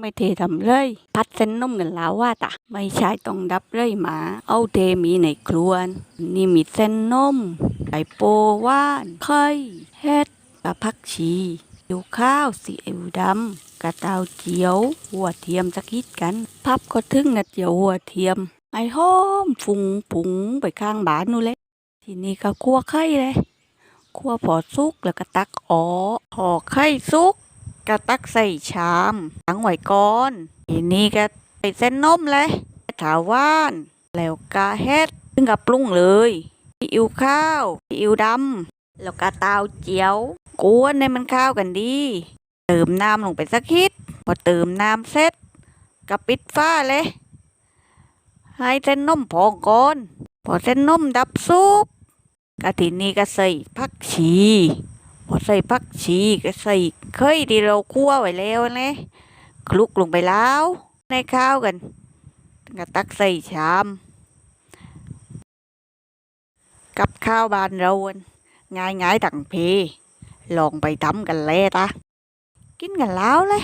ไม่เททำเลย พัดเส้นนุ่มกันแล้วว่าตะไม่ใช่ต้องดับเลยหมา เอาเทมีในครัวนี่มีเส้นนุ่มไก่โปว่านไข่เห็ดกะผักชีอยู่ข้าวสีอิวดำกระเตาเจียว หัวเทียมสักคิดกัน พับก็ถึงนะเจียวหัวเทียม ไอ้หอมฟุงปุงไปข้างบ้านนู่นเลยทีนี้ก็คั่วไข่เลยคั่วพอสุกแล้วก็ตักอ๋อกพอไข่สุก ก็ตักใส่ชามตั้งไว้ก่อนทีนี้ก็ใส่เส้นนมเลยถาว่าน แล้วก็เฮ็ดถึงกับปรุงเลยซีอิ๊วข้าวซีอิ๊วดำแล้วก็เตาเจียวกวนให้มันข้าวกันดี เติมน้ำลงไปสักนิดพอเติมน้ำเสร็จก็ปิดฟ้าเลยให้เส้นนมพองก่อนพอเส้นนมดับซุกกะทีนี้ก็ใส่ผักชี พอใส่ผักชีก็ใส่เคยที่เราคั่วไว้แล้วนะคลุกลงไปแล้วในข้าวกันก็ตักใส่ชาม กับข้าวบานเราง่ายง่ายตังเพลองไปทำกันเลยตากินกันแล้วเลย